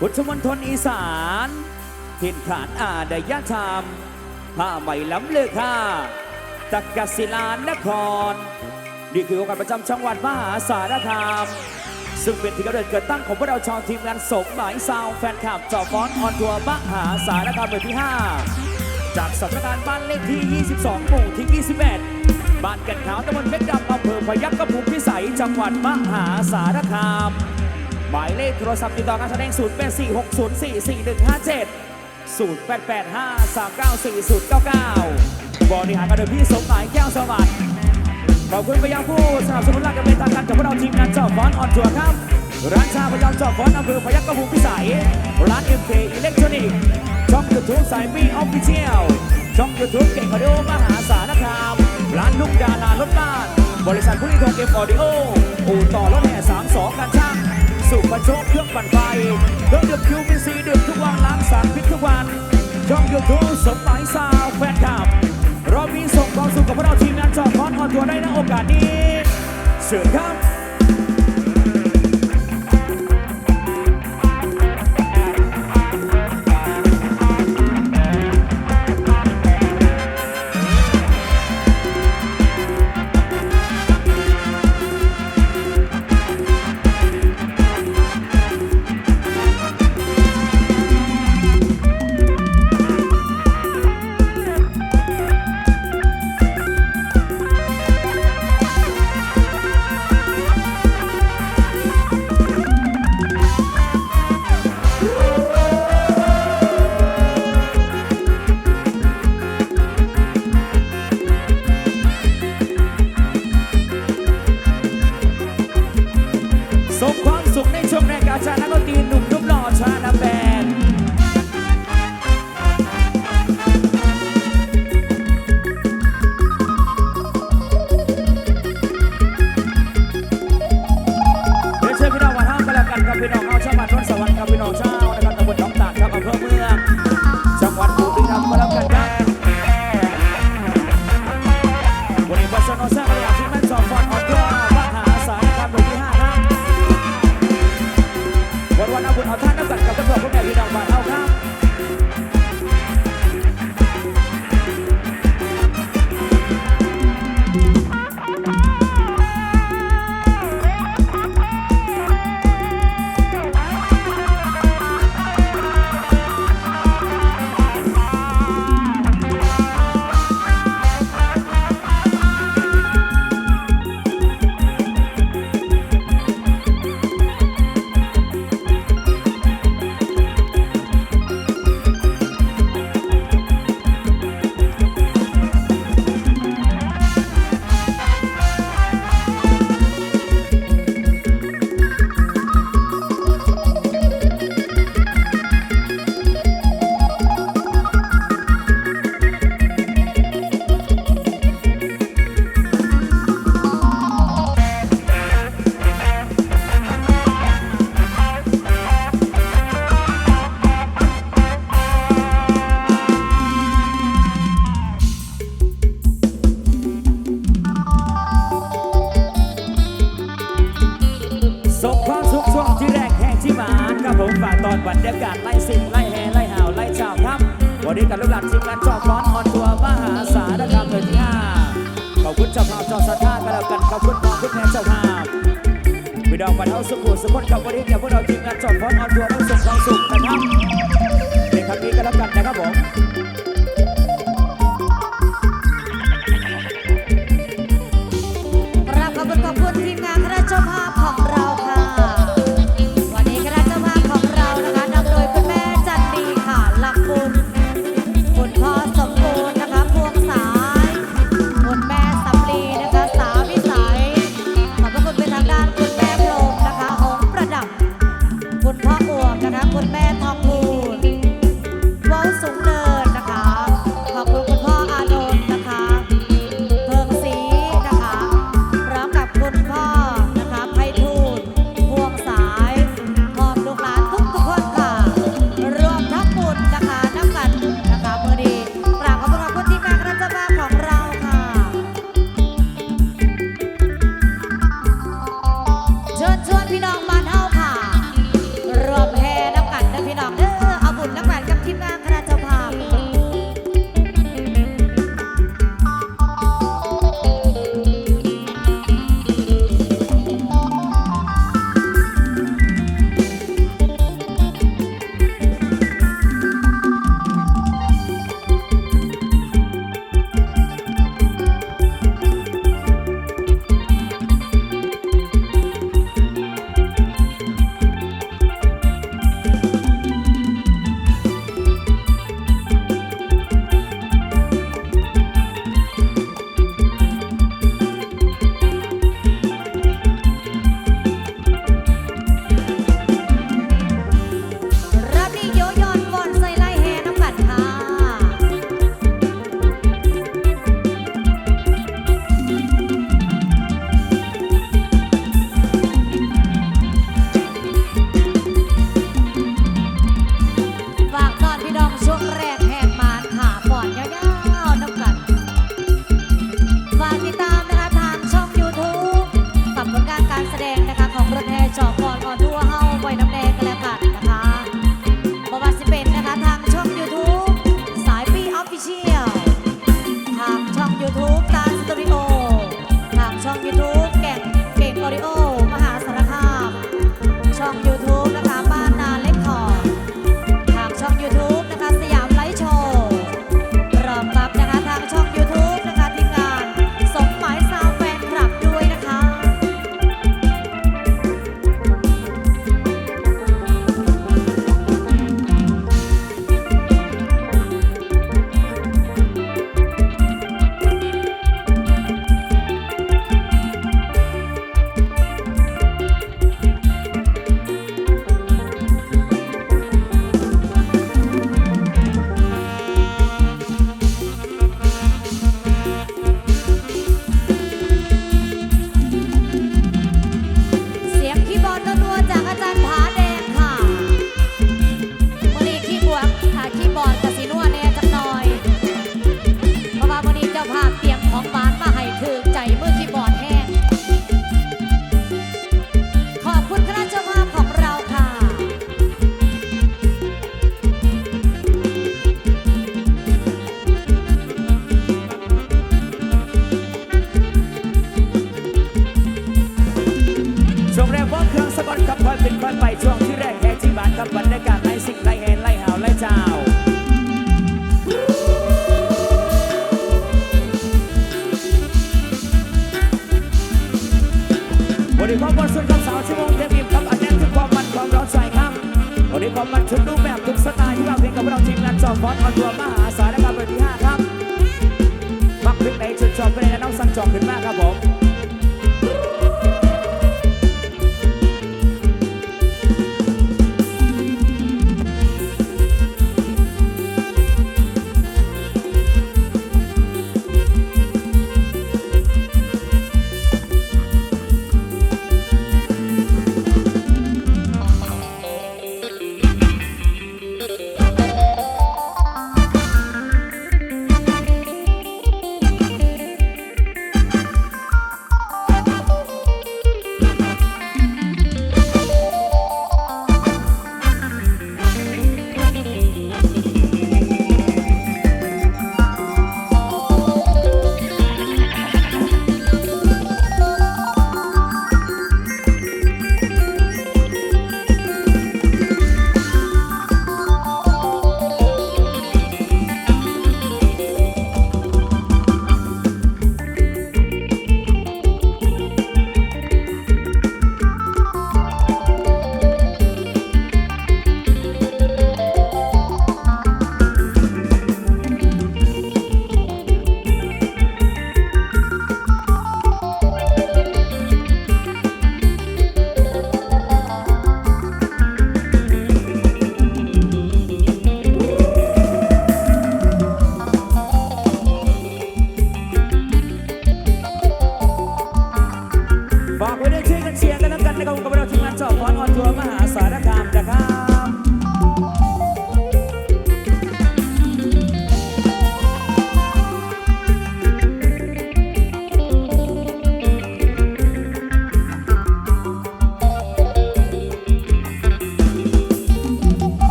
พุทธมณฑลอีสานถิ่นฐานอาดยธรรมผ้าไหม่ล้ำเลือค่าตักกศิลานคร นี่คือโอกาสประจำจังหวัดมหาสารคาม ซึ่งเป็นที่กำเนิดเกิดตั้งของพวกเราชาวทีมงานสมหมายซาวแฟนคลับจอฟอนออนทัวร์มหาสารคามเบอร์ที่ 5 จากสำนักงานบ้านเลขที่ 22 หมู่ที่ 21 บ้านกันขาวตำบลเพชรดำอำเภอพยัคฆภูมิพิสัยจังหวัดมหาสารคาม หมายเลขโทรศัพท์ติดต่อการแสดง0 8 4 6 0 4 4 1 5 7 0 8 8 5 3 9 4 0 9 9 บริหารกันโดยพี่สมหมายแก้วสวัสดิ์ขอบคุณไปยังผู้สนับสนุนหลักการเป็นทางการกับพวกเราทีมงานจอบฟอนออนทัวร์ครับ ร้านชาพยามจอบฟอนอำเภอพยัคฆภูมิพิสัย ร้าน MK อิเล็กทรอนิกส์ช่องยูทูบสายมีออฟฟิเชียลช่องยูทูบเก่งคาร์ดิโอมหาสารคาม ร้านลูกดารารถบ้าน บริษัทผู้ลิทงเกมออดิโอ อู่ต่อรถแห่32การช่าง สุขโชคเครื่องปั่นไฟเครื่อดื่มคิวเป็นซีดื่มทุกวันล้างสารพิษทุกวันช่องยูทูบสมหมายสาวแฟนคลับเรามีส่งความสุขกับพวกเราทีมงานจอคอนออนทัวร์ได้ในโอกาสนี้เชิญครับ พี่น้องบ้า ทีมงานจอมฟอน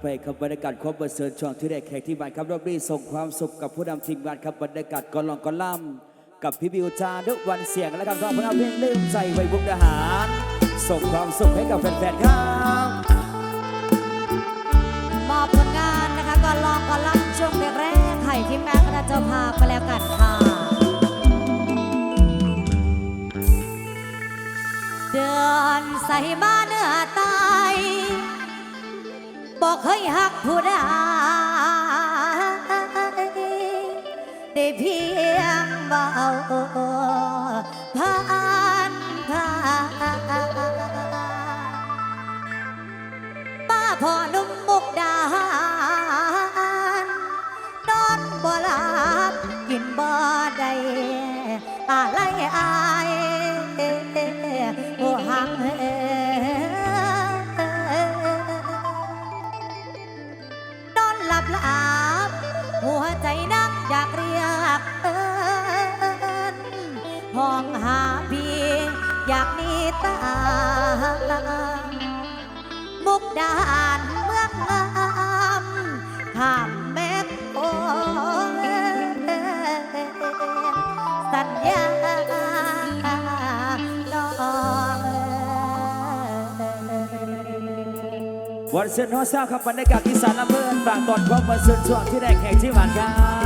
ไปครับบรรยากาศครบเบอร์เซิร์ช่วงที่ได้แขกที่บ้านครับรอบนี้ส่งความสุขกับผู้นำทีมงานครับบรรยากาศก่อนลองก่อนล่ำกับพี่บิวจาดุวันเสียงและครับร้องเพลงเพลงลืมใจไว้บุกดาหารส่งความสุขให้กับแฟนๆครับมอบผลงานนะคะก่อนลองก่อนรับช่วงแรกๆให้ทีมงานคณะเจ้าภาพไปแล้วกันค่ะเดือนใส่มาเนื้าย บอกเคยหักผู้ใดได้เพียงเบาผ่านผ่านป้าพ่อนุ่มมุกดาหารนอนบ่หลับกินบ่ได้อะไรอายโอ้หัก ตามุกดาหารเมืองงามข้ามแม่โอสัญญาน้องวันเซิร์นฮอซ่าครับบรรยากาศที่สารละเมินบางตอนครบวันเซิร์ช่วงที่ได้แขกที่บ้านครับ